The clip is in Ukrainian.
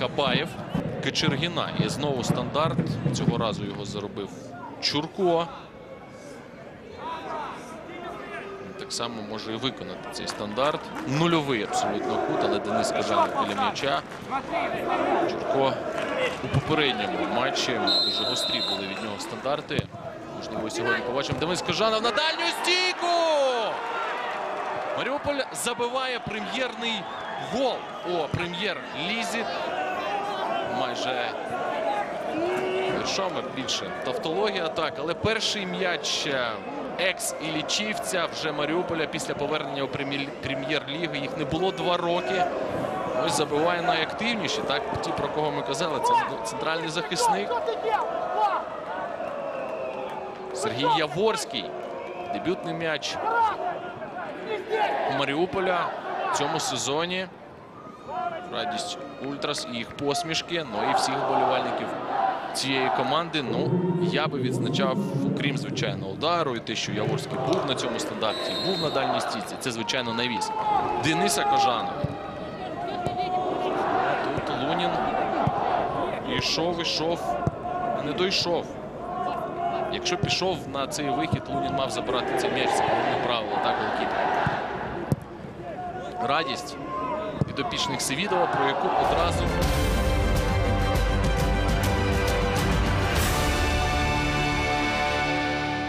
Кабаєв. Кичергіна. І знову стандарт. Цього разу його заробив Чурко. Так само може і виконати цей стандарт. Нульовий абсолютно кут, але Денис Кажанов біля м'яча. Чурко у попередньому матчі дуже гострі були від нього стандарти. Можливо, сьогодні побачимо. Денис Кажанов на дальню стійку! Маріуполь забиває прем'єрний гол у прем'єр-лізі. Майже віршами більше тавтологія так, але перший м'яч е, екс-ілічівця вже Маріуполя після повернення у прем'єр- прем'єр-ліги. Їх не було два роки. Ось забиває найактивніші. Так, ті, про кого ми казали, це центральний захисник. Сергій Яворський. Дебютний м'яч Маріуполя в цьому сезоні. Радість Ультрас і їх посмішки. Ну і всіх вболівальників цієї команди. Ну, я би відзначав, окрім звичайно, удару, і те, що Яворський був на цьому стандарті, був на дальній стійці. Це, звичайно, навіс. Дениса Кожанова. Тут Лунін ішов, ішов, а не дойшов. Якщо пішов на цей вихід, Лунін мав забирати цей м'яч. Це головне правило, так, голкіпер. Радість підопічних Севідова, про яку одразу